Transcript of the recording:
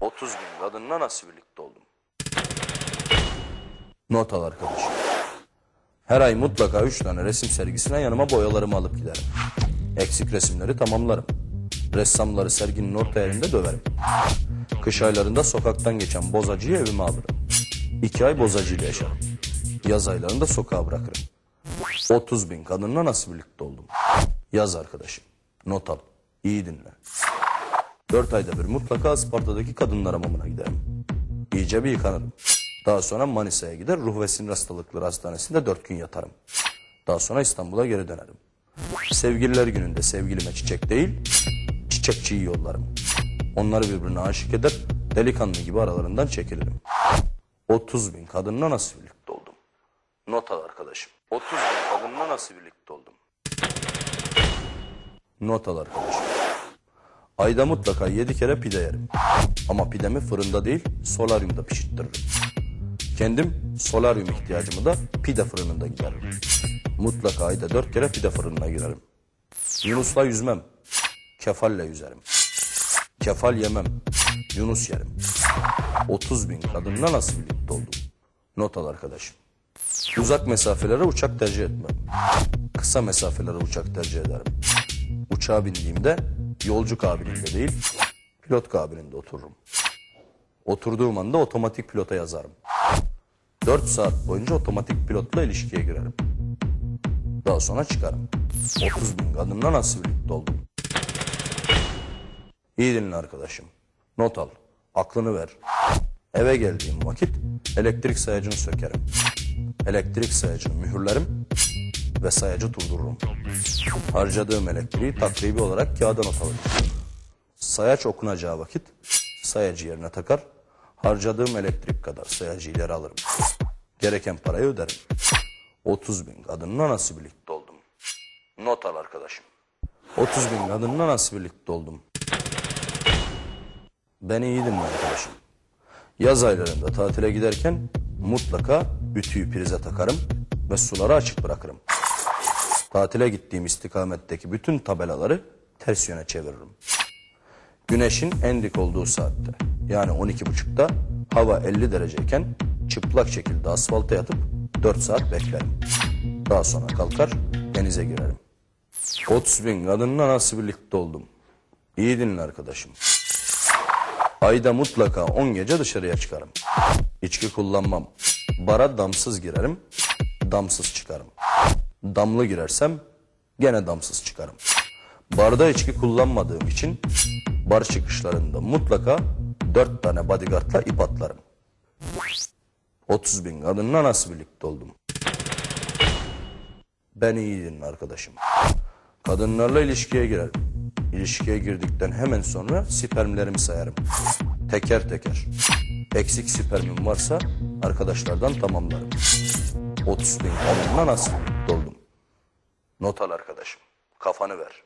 30 bin kadınla nasıl birlikte oldum? Not al arkadaşım. Her ay mutlaka 3 tane resim sergisine yanıma boyalarımı alıp giderim. Eksik resimleri tamamlarım. Ressamları serginin orta yerinde döverim. Kış aylarında sokaktan geçen bozacıyı evime alırım. İki ay bozacıyla yaşarım. Yaz aylarında sokağa bırakırım. 30 bin kadınla nasıl birlikte oldum? Yaz arkadaşım. Not al. İyi dinle. Dört ayda bir mutlaka Isparta'daki kadınlar hamamına giderim. İyice bir yıkanırım. Daha sonra Manisa'ya gider ruh ve sinir hastalıkları hastanesinde dört gün yatarım. Daha sonra İstanbul'a geri dönerim. Sevgililer gününde sevgilime çiçek değil, çiçekçiyi yollarım. Onları birbirine aşık eder, delikanlı gibi aralarından çekilirim. 30 bin kadınla nasıl birlikte oldum? Not al arkadaşım. 30 bin kadınla nasıl birlikte oldum? Not al arkadaşım. Ayda mutlaka yedi kere pide yerim. Ama pidemi fırında değil, solaryumda pişirttiririm. Kendim solaryum ihtiyacımı da pide fırınında gideririm. Mutlaka ayda dört kere pide fırınına girerim. Yunus'la yüzmem. Kefalle yüzerim. Kefal yemem. Yunus yerim. 30 bin kadınla nasıl birlikte oldum? Not al arkadaşım. Uzak mesafelere uçak tercih etmem. Kısa mesafelere uçak tercih ederim. Uçağa bindiğimde yolcu kabininde değil, pilot kabininde otururum. Oturduğum anda otomatik pilota yazarım. 4 saat boyunca otomatik pilotla ilişkiye girerim. Daha sonra çıkarım. 30 bin kadınla nasıl birlikte oldum? İyi dinle arkadaşım. Not al. Aklını ver. Eve geldiğim vakit elektrik sayacını sökerim. Elektrik sayacını mühürlerim ve sayacı durdururum. Harcadığım elektriği takribi olarak kağıda not alırım. Sayaç okunacağı vakit sayacı yerine takar, harcadığım elektrik kadar sayacı ileri alırım. Gereken parayı öderim. 30 bin kadınla nasıl birlikte oldum? Not al arkadaşım. 30 bin kadınla nasıl birlikte oldum? Beni iyi dinle arkadaşım. Yaz aylarında tatile giderken mutlaka ütüyü prize takarım ve suları açık bırakırım. Tatile gittiğim istikametteki bütün tabelaları ters yöne çeviririm. Güneşin en dik olduğu saatte yani 12.30'da hava 50 dereceyken çıplak şekilde asfalta yatıp 4 saat beklerim. Daha sonra kalkar denize girerim. 30 bin kadınla nasıl birlikte oldum? İyi dinle arkadaşım. Ayda mutlaka 10 gece dışarıya çıkarım. İçki kullanmam. Bara damsız girerim, damsız çıkarım. Damlı girersem gene damsız çıkarım. Barda içki kullanmadığım için bar çıkışlarında mutlaka 4 tane bodyguardla ip atlarım. 30 bin kadınla nasıl birlikte oldum? Ben iyi arkadaşım. Kadınlarla ilişkiye girerim. İlişkiye girdikten hemen sonra spermlerimi sayarım. Teker teker. Eksik spermim varsa arkadaşlardan tamamlarım. 30 bin kadınla nasıl birlikte oldum? Not al arkadaşım. Kafanı ver.